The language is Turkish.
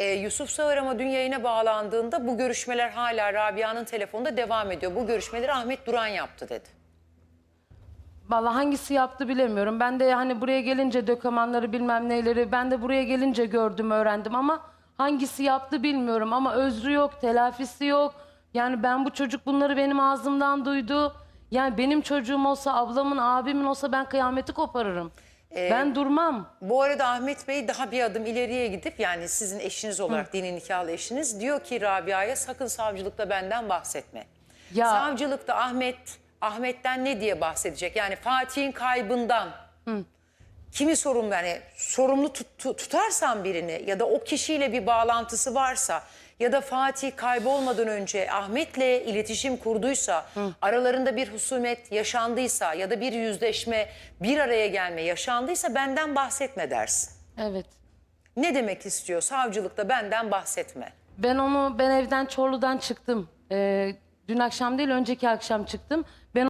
Ee, Yusuf Sağır ama dün yayına bağlandığında bu görüşmeler hala Rabia'nın telefonunda devam ediyor. Bu görüşmeleri Ahmet Duran yaptı dedi. Vallahi hangisi yaptı bilemiyorum. Ben de hani buraya gelince dökümanları bilmem neleri ben de buraya gelince gördüm öğrendim ama hangisi yaptı bilmiyorum ama özrü yok, telafisi yok. Yani ben bu çocuk bunları benim ağzımdan duydu. Yani benim çocuğum olsa, ablamın, abimin olsa ben kıyameti koparırım. Ben durmam. Bu arada Ahmet Bey daha bir adım ileriye gidip yani sizin eşiniz olarak dini nikahlı eşiniz diyor ki Rabia'ya sakın savcılıkta benden bahsetme. Ya- Savcılıkta Ahmet Ahmet'ten ne diye bahsedecek? Yani Fatih'in kaybından kimi sorumlu yani sorumlu tut- tut- tutarsan birini ya da o kişiyle bir bağlantısı varsa ya da Fatih kaybolmadan önce Ahmet'le iletişim kurduysa, aralarında bir husumet yaşandıysa ya da bir yüzleşme, bir araya gelme yaşandıysa benden bahsetme dersin. Evet. Ne demek istiyor? Savcılıkta benden bahsetme. Ben onu ben evden Çorlu'dan çıktım. Ee, dün akşam değil önceki akşam çıktım. Ben